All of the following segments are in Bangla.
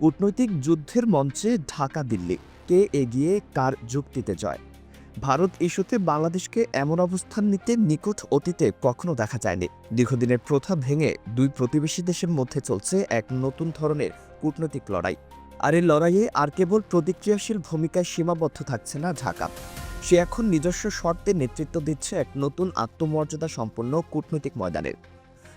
কূটনৈতিক যুদ্ধের মঞ্চে ঢাকা, দিল্লি। কে এগিয়ে কার যুক্তিতে জয়? ভারত ইস্যুতে বাংলাদেশকে এমন অবস্থান নিতে নিকট অতীতে কখনো দেখা যায়নি। দীর্ঘদিনের প্রথা ভেঙে দুই প্রতিবেশী দেশের মধ্যে চলছে এক নতুন ধরনের কূটনৈতিক লড়াই। আর এই লড়াইয়ে আর কেবল প্রতিক্রিয়াশীল ভূমিকায় সীমাবদ্ধ থাকছে না ঢাকা। সে এখন নিজস্ব শর্তে নেতৃত্ব দিচ্ছে এক নতুন আত্মমর্যাদা সম্পন্ন কূটনৈতিক ময়দানের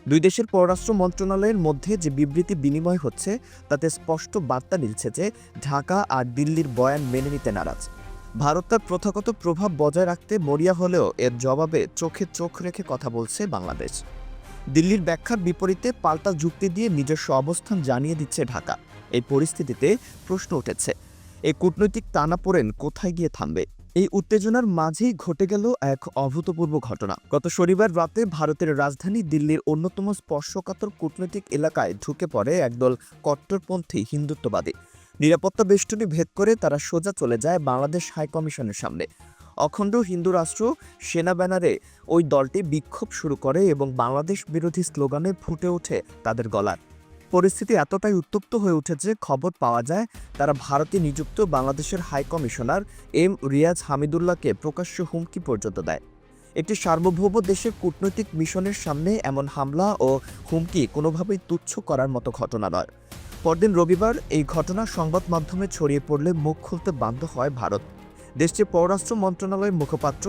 দুই দেশের পররাষ্ট্র মন্ত্রণালয়ের মধ্যে যে বিবৃতি বিনিময় হচ্ছে, তাতে স্পষ্ট বার্তা মিলছে যে ঢাকা আর দিল্লির বয়ান মেনে নিতে নারাজ। ভারত তার প্রথাগত প্রভাব বজায় রাখতে মরিয়া হলেও এর জবাবে চোখে চোখ রেখে কথা বলছে বাংলাদেশ। দিল্লির ব্যাখ্যার বিপরীতে পাল্টা যুক্তি দিয়ে নিজস্ব অবস্থান জানিয়ে দিচ্ছে ঢাকা। এই পরিস্থিতিতে প্রশ্ন উঠেছে এই কূটনৈতিক টানাপোড়েন কোথায় গিয়ে থামবে? এই উত্তেজনার মাঝেই ঘটে গেল এক অভূতপূর্ব ঘটনা। গত শনিবার রাতে ভারতের রাজধানী দিল্লির অন্যতম স্পর্শকাতর কূটনৈতিক এলাকায় ঢুকে পড়ে একদল কট্টরপন্থী হিন্দুত্ববাদী। নিরাপত্তা বেষ্টনী ভেদ করে তারা সোজা চলে যায় বাংলাদেশ হাইকমিশনের সামনে। অখণ্ড হিন্দু রাষ্ট্র সেনা ব্যানারে ওই দলটি বিক্ষোভ শুরু করে এবং বাংলাদেশ বিরোধী স্লোগানে ফুটে ওঠে তাদের গলার পরিস্থিতি এতটাই উত্তপ্ত হয়ে উঠেছে খবর পাওয়া যায়, তারা ভারতে নিযুক্ত বাংলাদেশের হাই কমিশনার এম রিয়াজ হামিদুল্লাহকে প্রকাশ্য হুমকি পর্যন্ত দেয়। একটি সার্বভৌম দেশের কূটনৈতিক মিশনের সামনে এমন হামলা ও হুমকি কোনোভাবেই তুচ্ছ করার মতো ঘটনা নয়। পরদিন রবিবার এই ঘটনা সংবাদ মাধ্যমে ছড়িয়ে পড়লে মুখ খুলতে বাধ্য হয় ভারত। দেশটির পররাষ্ট্র মন্ত্রণালয়ের মুখপাত্র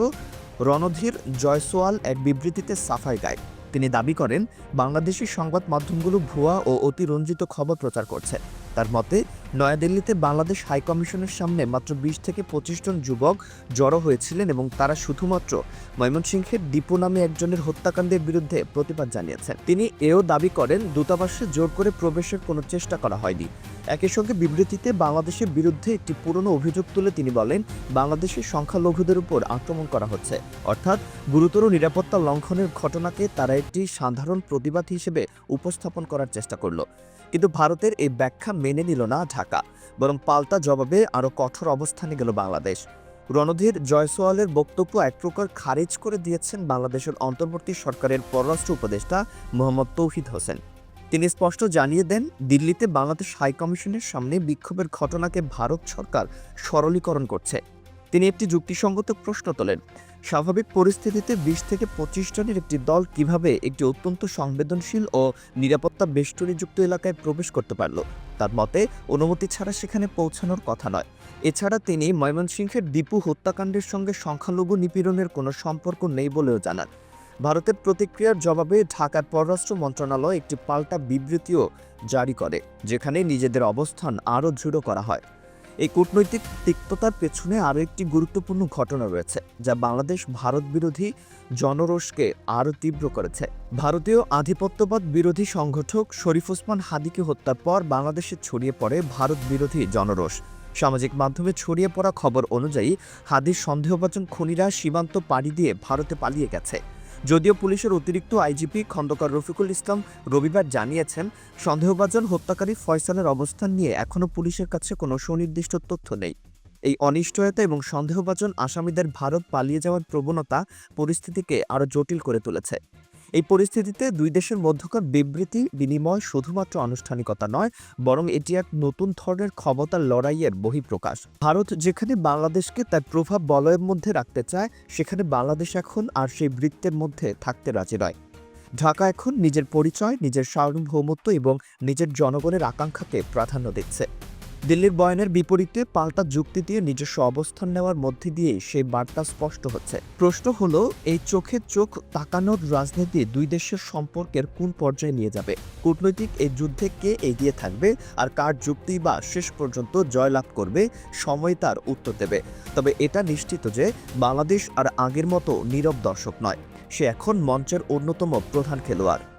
রণধীর জয়সওয়াল এক বিবৃতিতে সাফাই গায় তিনি দাবি করেন বাংলাদেশি সংবাদ মাধ্যমগুলো ভুয়া ও অতিরঞ্জিত খবর প্রচার করছে। তার মতে নয়াদিল্লিতে বাংলাদেশ হাইকমিশনের সামনে মাত্র বিশ থেকে পঁচিশ জন যুবক জড়ো হয়েছিলেন এবং তারা শুধুমাত্র ময়মনসিংহের দীপু নামে একজনের হত্যাকাণ্ডের বিরুদ্ধে প্রতিবাদ জানিয়েছেন। তিনি এও দাবি করেন, দূতাবাসে জোর করে প্রবেশের কোনো চেষ্টা করা হয়নি। একই সঙ্গে বিবৃতিতে বাংলাদেশের বিরুদ্ধে একটি পুরনো অভিযোগ তুলে তিনি বলেন, বাংলাদেশের সংখ্যালঘুদের উপর আক্রমণ করা হচ্ছে। অর্থাৎ গুরুতর নিরাপত্তা লঙ্ঘনের ঘটনাকে তারা একটি সাধারণ প্রতিবাদ হিসেবে উপস্থাপন করার চেষ্টা করল। কিন্তু ভারতের এই ব্যাখ্যা মেনে নিল না বরং পাল্টা জবাবে আরও কঠোর অবস্থানে গেল বাংলাদেশ। রণধীর জয়সওয়ালের বক্তব্য এক প্রকার খারিজ করে দিয়েছেন বাংলাদেশের অন্তর্বর্তী সরকারের পররাষ্ট্র উপদেষ্টা মোহাম্মদ তৌহিদ হোসেন। তিনি স্পষ্ট জানিয়ে দেন, দিল্লিতে বাংলাদেশ হাইকমিশনের সামনে বিক্ষোভের ঘটনাকে ভারত সরকার সরলীকরণ করছে। তিনি একটি যুক্তিসঙ্গত প্রশ্ন তোলেন। স্বাভাবিক পরিস্থিতিতে বিশ থেকে পঁচিশ জনের একটি দল কীভাবে একটি অত্যন্ত সংবেদনশীল ও নিরাপত্তা বেষ্টনীযুক্ত এলাকায় প্রবেশ করতে পারল, তার মতে অনুমতি ছাড়া সেখানে পৌঁছানোর কথা নয়। এছাড়া তিনি ময়মনসিংহের দীপু হত্যাকাণ্ডের সঙ্গে সংখ্যালঘু নিপীড়নের কোনো সম্পর্ক নেই বলেও জানান। ভারতের প্রতিক্রিয়ার জবাবে ঢাকার পররাষ্ট্র মন্ত্রণালয় একটি পাল্টা বিবৃতিও জারি করে, যেখানে নিজেদের অবস্থান আরও দৃঢ় করা হয়। এই কূটনৈতিক তিক্ততার পেছনে আরও একটি গুরুত্বপূর্ণ ঘটনা রয়েছে, যা বাংলাদেশ ভারত বিরোধী জনরোষকে আরও তীব্র করেছে। ভারতীয় আধিপত্যবাদ বিরোধী সংগঠক শরীফ ওসমান হাদিকে হত্যার পর বাংলাদেশে ছড়িয়ে পড়ে ভারত বিরোধী জনরোষ। সামাজিক মাধ্যমে ছড়িয়ে পড়া খবর অনুযায়ী, হাদির সন্দেহভাজন খুনিরা সীমান্ত পাড়ি দিয়ে ভারতে পালিয়ে গেছে। যদিও পুলিশের অতিরিক্ত আইজিপি খন্দকার রফিকুল ইসলাম রবিবার জানিয়েছেন, সন্দেহভাজন হত্যাকারী ফয়সালের অবস্থান নিয়ে এখনও পুলিশের কাছে কোনো সুনির্দিষ্ট তথ্য নেই। এই অনিশ্চয়তা এবং সন্দেহভাজন আসামিদের ভারত পালিয়ে যাওয়ার প্রবণতা পরিস্থিতিকে আরও জটিল করে তুলেছে। এই পরিস্থিতিতে দুই দেশের মধ্যকার বিবৃতি বিনিময় শুধুমাত্র আনুষ্ঠানিকতা নয়, বরং এটি এক নতুন ধরনের ক্ষমতার লড়াইয়ের বহিঃপ্রকাশ। ভারত যেখানে বাংলাদেশকে তার প্রভাব বলয়ের মধ্যে রাখতে চায়, সেখানে বাংলাদেশ এখন আর সেই বৃত্তের মধ্যে থাকতে রাজি নয়। ঢাকা এখন নিজের পরিচয়, নিজের সার্বভৌমত্ব এবং নিজের জনগণের আকাঙ্ক্ষাকে প্রাধান্য দিচ্ছে। দিল্লির বয়ানের বিপরীতে পাল্টা যুক্তি দিয়ে নিজস্ব অবস্থান নেওয়ার মধ্যে দিয়েই সেই বার্তা স্পষ্ট হচ্ছে। প্রশ্ন হলো, এই চোখে চোখ তাকানোর রাজনীতি দুই দেশের সম্পর্কের কোন পর্যায়ে নিয়ে যাবে? কূটনৈতিক এই যুদ্ধে কে এগিয়ে থাকবে আর কার যুক্তি বা শেষ পর্যন্ত জয়লাভ করবে, সময় তার উত্তর দেবে। তবে এটা নিশ্চিত যে বাংলাদেশ আর আগের মতো নীরব দর্শক নয়। সে এখন মঞ্চের অন্যতম প্রধান খেলোয়াড়।